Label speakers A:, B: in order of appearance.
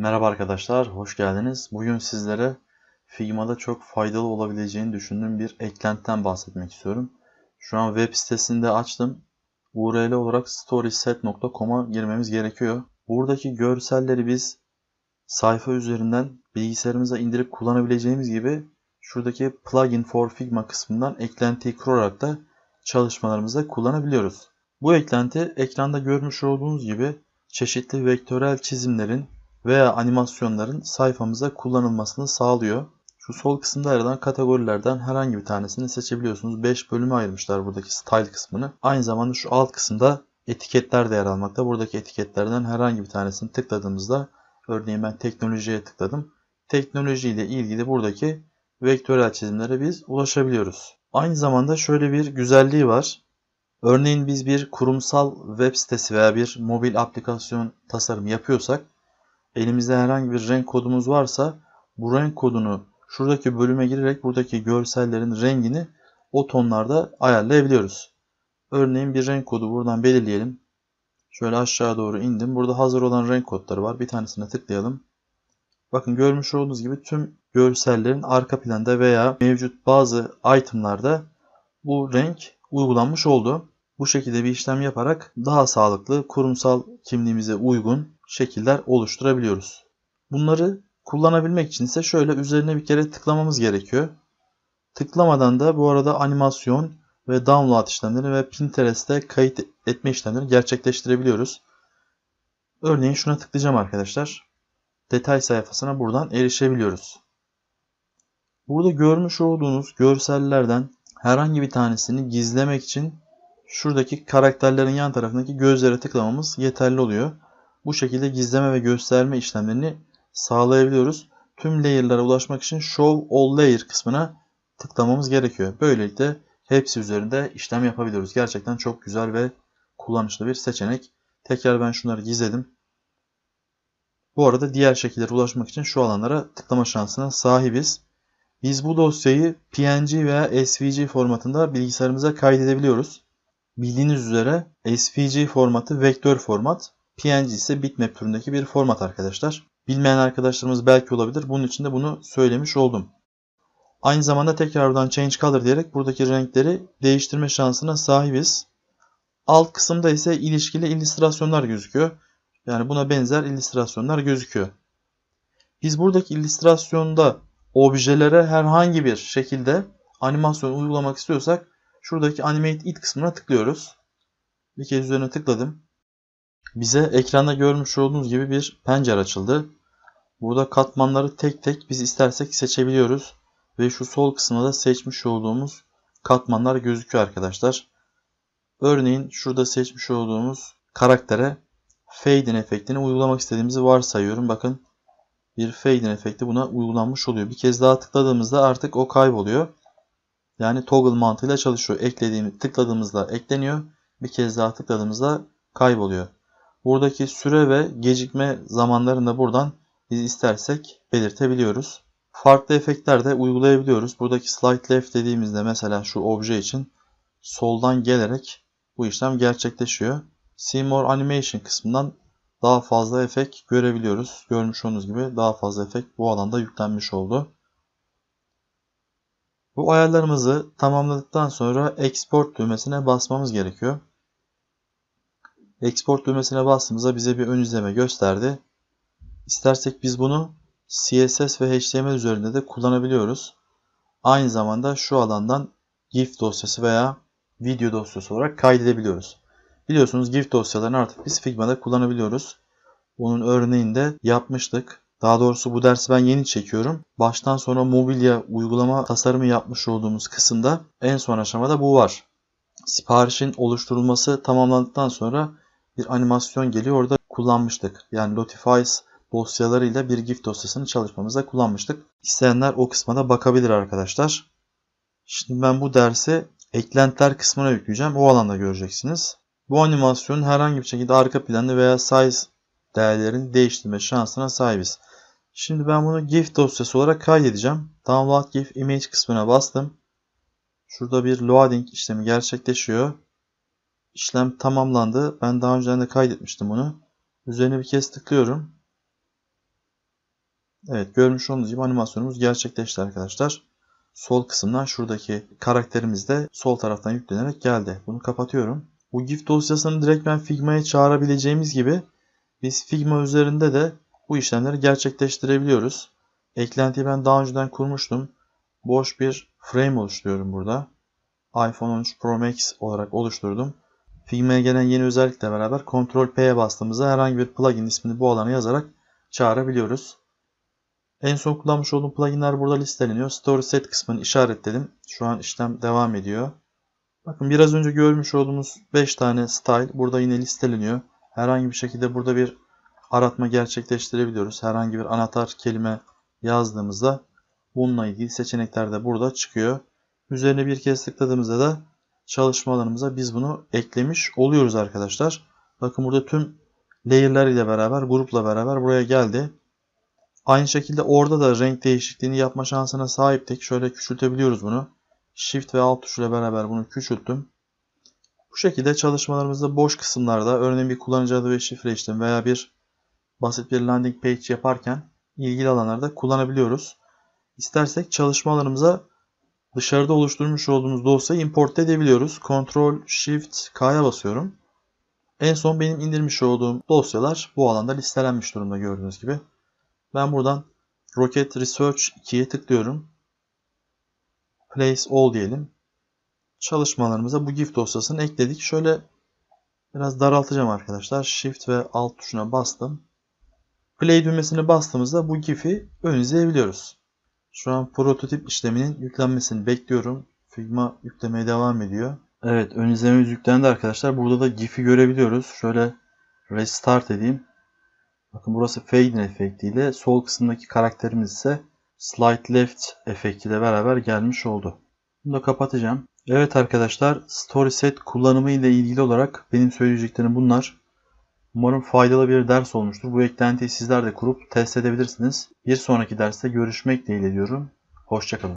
A: Merhaba arkadaşlar, hoş geldiniz. Bugün sizlere Figma'da çok faydalı olabileceğini düşündüğüm bir eklentiden bahsetmek istiyorum. Şu an web sitesinde açtım. URL olarak storyset.com'a girmemiz gerekiyor. Buradaki görselleri biz sayfa üzerinden bilgisayarımıza indirip kullanabileceğimiz gibi şuradaki Plugin for Figma kısmından eklentiyi kurarak da çalışmalarımızda kullanabiliyoruz. Bu eklenti ekranda görmüş olduğunuz gibi çeşitli vektörel çizimlerin veya animasyonların sayfamıza kullanılmasını sağlıyor. Şu sol kısımda yer alan kategorilerden herhangi bir tanesini seçebiliyorsunuz. 5 bölüme ayırmışlar buradaki style kısmını. Aynı zamanda şu alt kısımda etiketler de yer almakta. Buradaki etiketlerden herhangi bir tanesini tıkladığımızda örneğin ben teknolojiye tıkladım. Teknoloji ile ilgili buradaki vektörel çizimlere biz ulaşabiliyoruz. Aynı zamanda şöyle bir güzelliği var. Örneğin biz bir kurumsal web sitesi veya bir mobil aplikasyon tasarımı yapıyorsak elimizde herhangi bir renk kodumuz varsa bu renk kodunu şuradaki bölüme girerek buradaki görsellerin rengini o tonlarda ayarlayabiliyoruz. Örneğin bir renk kodu buradan belirleyelim. Şöyle aşağı doğru indim. Burada hazır olan renk kodları var. Bir tanesine tıklayalım. Bakın görmüş olduğunuz gibi tüm görsellerin arka planda veya mevcut bazı itemlarda bu renk uygulanmış oldu. Bu şekilde bir işlem yaparak daha sağlıklı, kurumsal kimliğimize uygun şekiller oluşturabiliyoruz. Bunları kullanabilmek için ise şöyle üzerine bir kere tıklamamız gerekiyor. Tıklamadan da bu arada animasyon ve download işlemleri ve Pinterest'te kayıt etme işlemleri gerçekleştirebiliyoruz. Örneğin şuna tıklayacağım arkadaşlar. Detay sayfasına buradan erişebiliyoruz. Burada görmüş olduğunuz görsellerden herhangi bir tanesini gizlemek için şuradaki karakterlerin yan tarafındaki gözlere tıklamamız yeterli oluyor. Bu şekilde gizleme ve gösterme işlemlerini sağlayabiliyoruz. Tüm layer'lara ulaşmak için Show All Layer kısmına tıklamamız gerekiyor. Böylelikle hepsi üzerinde işlem yapabiliyoruz. Gerçekten çok güzel ve kullanışlı bir seçenek. Tekrar ben şunları gizledim. Bu arada diğer şekillere ulaşmak için şu alanlara tıklama şansına sahibiz. Biz bu dosyayı PNG veya SVG formatında bilgisayarımıza kaydedebiliyoruz. Bildiğiniz üzere SVG formatı vektör format, PNG ise bitmap türündeki bir format arkadaşlar. Bilmeyen arkadaşlarımız belki olabilir. Bunun için de bunu söylemiş oldum. Aynı zamanda tekrar buradan Change Color diyerek buradaki renkleri değiştirme şansına sahibiz. Alt kısımda ise ilişkili illüstrasyonlar gözüküyor. Yani buna benzer illüstrasyonlar gözüküyor. Biz buradaki illüstrasyonda objelere herhangi bir şekilde animasyon uygulamak istiyorsak şuradaki Animate It kısmına tıklıyoruz. Bir kez üzerine tıkladım. Bize ekranda görmüş olduğunuz gibi bir pencere açıldı. Burada katmanları tek tek biz istersek seçebiliyoruz. Ve şu sol kısmında da seçmiş olduğumuz katmanlar gözüküyor arkadaşlar. Örneğin şurada seçmiş olduğumuz karaktere fade in efektini uygulamak istediğimizi varsayıyorum. Bakın bir fade in efekti buna uygulanmış oluyor. Bir kez daha tıkladığımızda artık o kayboluyor. Yani toggle mantığıyla çalışıyor. Eklediğimiz, tıkladığımızda ekleniyor. Bir kez daha tıkladığımızda kayboluyor. Buradaki süre ve gecikme zamanlarını da buradan biz istersek belirtebiliyoruz. Farklı efektler de uygulayabiliyoruz. Buradaki slide left dediğimizde mesela şu obje için soldan gelerek bu işlem gerçekleşiyor. See More Animation kısmından daha fazla efekt görebiliyoruz. Görmüş olduğunuz gibi daha fazla efekt bu alanda yüklenmiş oldu. Bu ayarlarımızı tamamladıktan sonra Export düğmesine basmamız gerekiyor. Export düğmesine bastığımızda bize bir ön izleme gösterdi. İstersek biz bunu CSS ve HTML üzerinde de kullanabiliyoruz. Aynı zamanda şu alandan GIF dosyası veya video dosyası olarak kaydedebiliyoruz. Biliyorsunuz GIF dosyalarını artık biz Figma'da kullanabiliyoruz. Bunun örneğini de yapmıştık. Daha doğrusu bu dersi ben yeni çekiyorum. Baştan sona mobilya uygulama tasarımı yapmış olduğumuz kısımda en son aşamada bu var. Siparişin oluşturulması tamamlandıktan sonra bir animasyon geliyor. Orada kullanmıştık. Yani Notifies dosyalarıyla bir GIF dosyasını çalışmamıza kullanmıştık. İsteyenler o kısma da bakabilir arkadaşlar. Şimdi ben bu dersi eklentiler kısmına yükleyeceğim. O alanda göreceksiniz. Bu animasyonun herhangi bir şekilde arka planı veya size değerlerini değiştirme şansına sahibiz. Şimdi ben bunu GIF dosyası olarak kaydedeceğim. Download GIF image kısmına bastım. Şurada bir loading işlemi gerçekleşiyor. İşlem tamamlandı. Ben daha önceden de kaydetmiştim bunu. Üzerine bir kez tıklıyorum. Evet görmüş olduğunuz gibi animasyonumuz gerçekleşti arkadaşlar. Sol kısımdan şuradaki karakterimiz de sol taraftan yüklenerek geldi. Bunu kapatıyorum. Bu GIF dosyasını direkt ben Figma'ya çağırabileceğimiz gibi biz Figma üzerinde de bu işlemleri gerçekleştirebiliyoruz. Eklentiyi ben daha önceden kurmuştum. Boş bir frame oluşturuyorum burada. iPhone 13 Pro Max olarak oluşturdum. Figma'ya gelen yeni özellikle beraber Ctrl P'ye bastığımızda herhangi bir plugin ismini bu alana yazarak çağırabiliyoruz. En son kullanmış olduğum pluginler burada listeleniyor. Story Set kısmını işaretledim. Şu an işlem devam ediyor. Bakın biraz önce görmüş olduğumuz 5 tane style burada yine listeleniyor. Herhangi bir şekilde burada bir aratma gerçekleştirebiliyoruz. Herhangi bir anahtar kelime yazdığımızda bununla ilgili seçenekler de burada çıkıyor. Üzerine bir kez tıkladığımızda da çalışma alanımıza biz bunu eklemiş oluyoruz arkadaşlar. Bakın burada tüm layer'lar ile beraber, grupla beraber buraya geldi. Aynı şekilde orada da renk değişikliğini yapma şansına sahiptik. Şöyle küçültebiliyoruz bunu. Shift ve Alt tuşuyla beraber bunu küçülttüm. Bu şekilde çalışmalarımızda boş kısımlarda örneğin bir kullanıcı adı ve şifre işlemi veya bir basit bir landing page yaparken ilgili alanlarda kullanabiliyoruz. İstersek çalışma alanımıza dışarıda oluşturmuş olduğumuz dosyayı import edebiliyoruz. Ctrl Shift K'ya basıyorum. En son benim indirmiş olduğum dosyalar bu alanda listelenmiş durumda gördüğünüz gibi. Ben buradan Rocket Research 2'ye tıklıyorum. Place All diyelim. Çalışmalarımıza bu GIF dosyasını ekledik. Şöyle biraz daraltacağım arkadaşlar. Shift ve Alt tuşuna bastım. Play düğmesine bastığımızda bu GIF'i ön izleyebiliyoruz. Şu an prototip işleminin yüklenmesini bekliyorum. Figma yüklemeye devam ediyor. Evet ön izlememiz yüklendi arkadaşlar. Burada da GIF'i görebiliyoruz. Şöyle restart edeyim. Bakın burası fade in efektiyle. Sol kısımdaki karakterimiz ise slide left efektiyle beraber gelmiş oldu. Bunu da kapatacağım. Evet arkadaşlar story set kullanımı ile ilgili olarak benim söyleyeceklerim bunlar. Umarım faydalı bir ders olmuştur. Bu eklentiyi sizler de kurup test edebilirsiniz. Bir sonraki derste görüşmek dileğiyle diyorum. Hoşçakalın.